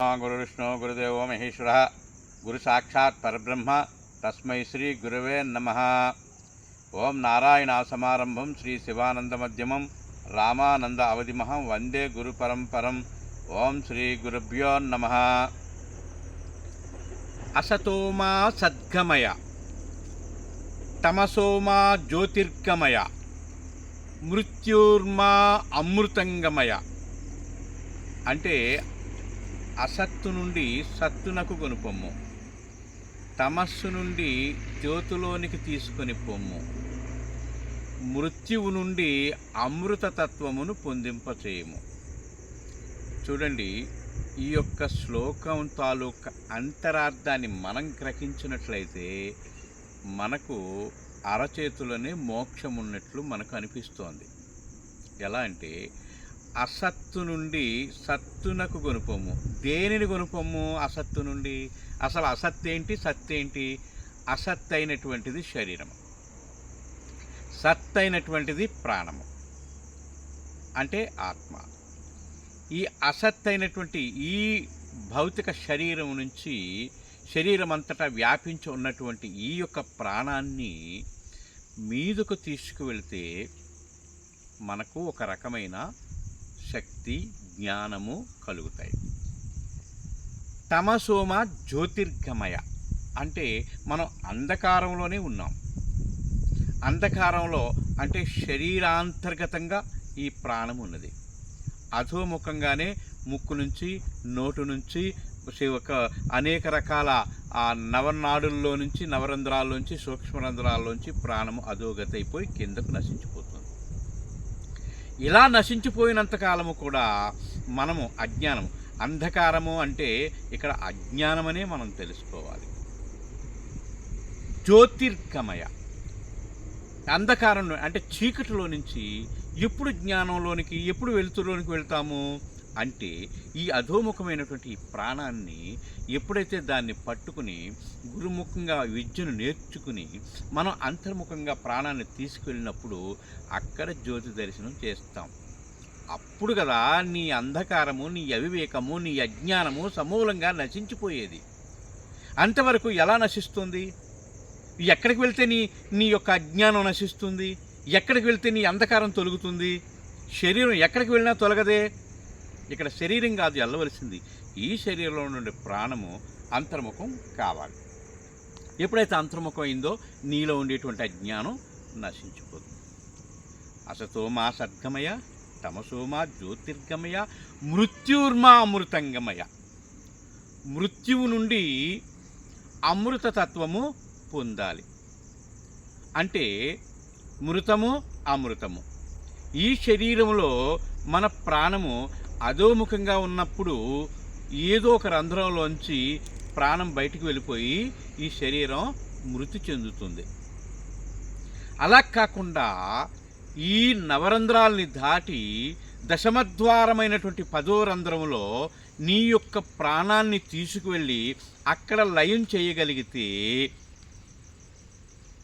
గురువిష్ణు గురుదేవో మహేశ్వర గురు సాక్షాత్ పరబ్రహ్మ తస్మై శ్రీ గురువే నమ. ఓం నారాయణ సమారంభం శ్రీ శివానంద మధ్యమం రామానంద అవధిమహం వందే గురు పరంపరం. ఓం శ్రీ గురుభ్యో నమ. అసతోమా సద్గమయ తమసోమా జ్యోతిర్గమయ మృత్యుర్మా అమృతంగమయ. అంటే అసత్తు నుండి సత్తునకు కొనుపొమ్ము తమస్సు నుండి జ్యోతిలోనికి తీసుకొని పొమ్ము. మృత్యువు నుండి అమృతతత్వమును పొందింపచేయము. చూడండి ఈ యొక్క శ్లోకం తాలూకా అంతరార్థాన్ని మనం గ్రహించినట్లయితే మనకు అరచేతులనే మోక్షం ఉన్నట్లు మనకు అనిపిస్తోంది. ఎలా అంటే అసత్తు నుండి సత్తునకు కొనుపొమ్ము. దేనిని కొనుపొమ్ము అసత్తు నుండి? అసలు అసత్ ఏంటి సత్ ఏంటి అసత్ అయినటువంటిది శరీరము. సత్ అయినటువంటిది ప్రాణము. అంటే ఆత్మ. ఈ అసత్ అయినటువంటి ఈ భౌతిక శరీరం నుంచి శరీరం అంతటా వ్యాపించి ఉన్నటువంటి ఈ యొక్క ప్రాణాన్ని మీదకు తీసుకువెళితే మనకు ఒక రకమైన శక్తి జ్ఞానము కలుగుతాయి. తమసోమ జ్యోతిర్గమయ అంటే మనం అంధకారంలోనే ఉన్నాం. అంధకారంలో అంటే శరీరాంతర్గతంగా ఈ ప్రాణం ఉన్నది. అధోముఖంగానే ముక్కు నుంచి నోటు నుంచి ఒక అనేక రకాల ఆ నవనాడుల్లో నుంచి నవరంధ్రాల్లోంచి సూక్ష్మరంధ్రాల్లోంచి ప్రాణము అధోగతి అయిపోయి కిందకు నశించిపోతుంది. ఇలా నశించిపోయినంత కాలము కూడా మనము అజ్ఞానం అంధకారము అంటే ఇక్కడ అజ్ఞానమనే మనం తెలుసుకోవాలి. జ్యోతిర్గమయ. అంధకారం అంటే చీకటిలో నుంచి ఎప్పుడు జ్ఞానంలోనికి ఎప్పుడు వెలుతురులోనికి వెళ్తాము? అంటే ఈ అధోముఖమైనటువంటి ప్రాణాన్ని ఎప్పుడైతే దాన్ని పట్టుకుని గురుముఖంగా విద్యను నేర్చుకుని మనం అంతర్ముఖంగా ప్రాణాన్ని తీసుకెళ్ళినప్పుడు అక్కడ జ్యోతి దర్శనం చేస్తాం. అప్పుడు కదా నీ అంధకారము నీ అవివేకము నీ అజ్ఞానము సమూలంగా నశించిపోయేది. అంతవరకు ఎలా నశిస్తుంది? ఎక్కడికి వెళ్తే నీ నీ యొక్క అజ్ఞానం నశిస్తుంది? ఎక్కడికి వెళ్తే నీ అంధకారం తొలుగుతుంది? శరీరం ఎక్కడికి వెళ్ళినా తొలగదే. ఇక్కడ శరీరం కాదు వెళ్ళవలసింది ఈ శరీరంలో నుండి ప్రాణము అంతర్ముఖం కావాలి. ఎప్పుడైతే అంతర్ముఖం అయిందో నీలో ఉండేటువంటి అజ్ఞానం నశించిపోతుంది. అసతోమా సద్గమయ తమసోమా జ్యోతిర్గమయ మృత్యుర్మా అమృతంగమయ. మృత్యువు నుండి అమృతతత్వము పొందాలి. అంటే మృతము అమృతము. ఈ శరీరంలో మన ప్రాణము అధోముఖంగా ఉన్నప్పుడు ఏదో ఒక రంధ్రంలోంచి ప్రాణం బయటికి వెళ్ళిపోయి ఈ శరీరం మృతి చెందుతుంది. అలా కాకుండా ఈ నవరంధ్రాల్ని దాటి దశమద్వారమైనటువంటి పదో రంధ్రంలో నీ యొక్క ప్రాణాన్ని తీసుకువెళ్ళి అక్కడ లయం చేయగలిగితే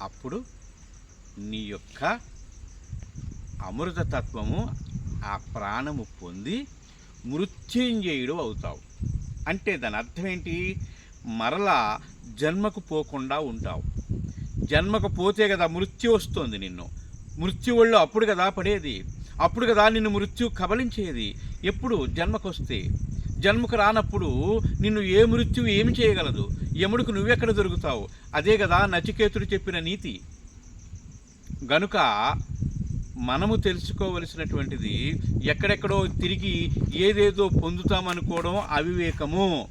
అప్పుడు నీ యొక్క అమృతతత్వము ఆ ప్రాణము పొంది మృత్యుంజయుడు అవుతావు. అంటే దాని అర్థం ఏంటి? మరలా జన్మకు పోకుండా ఉంటావు. జన్మకు పోతే కదా మృత్యు వస్తుంది నిన్ను. మృత్యు ఒళ్ళు అప్పుడు కదా పడేది. అప్పుడు కదా నిన్ను మృత్యు కబలించేది. ఎప్పుడు? జన్మకు వస్తే జన్మకు రానప్పుడు నిన్ను ఏ మృత్యు ఏమి చేయగలదు? యముడికి నువ్వెక్కడ దొరుకుతావు? అదే కదా నచికేతుడు చెప్పిన నీతి. గనుక మనము తెలుసుకోవలసినటువంటిది ఎక్కడెక్కడో తిరిగి ఏదేదో పొందుతామనుకోవడం అవివేకము.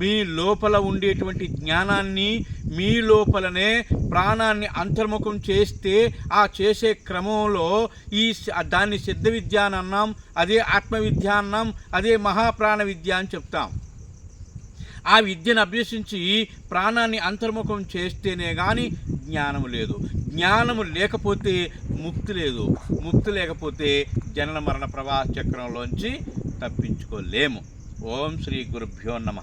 మీ లోపల ఉండేటువంటి జ్ఞానాన్ని మీ లోపలనే ప్రాణాన్ని అంతర్ముఖం చేస్తే ఆ చేసే క్రమంలో ఈ దాన్ని సిద్ధ విద్య అని అన్నాం అదే ఆత్మవిద్య అన్నాం అదే మహాప్రాణ విద్య అని చెప్తాం. ఆ విద్యను అభ్యసించి ప్రాణాన్ని అంతర్ముఖం చేస్తేనే కానీ జ్ఞానం లేదు. జ్ఞానము లేకపోతే ముక్తి లేదు. ముక్తి లేకపోతే జనన మరణ ప్రవాహ చక్రంలోంచి తప్పించుకోలేము. ఓం శ్రీ గురుభ్యో నమ.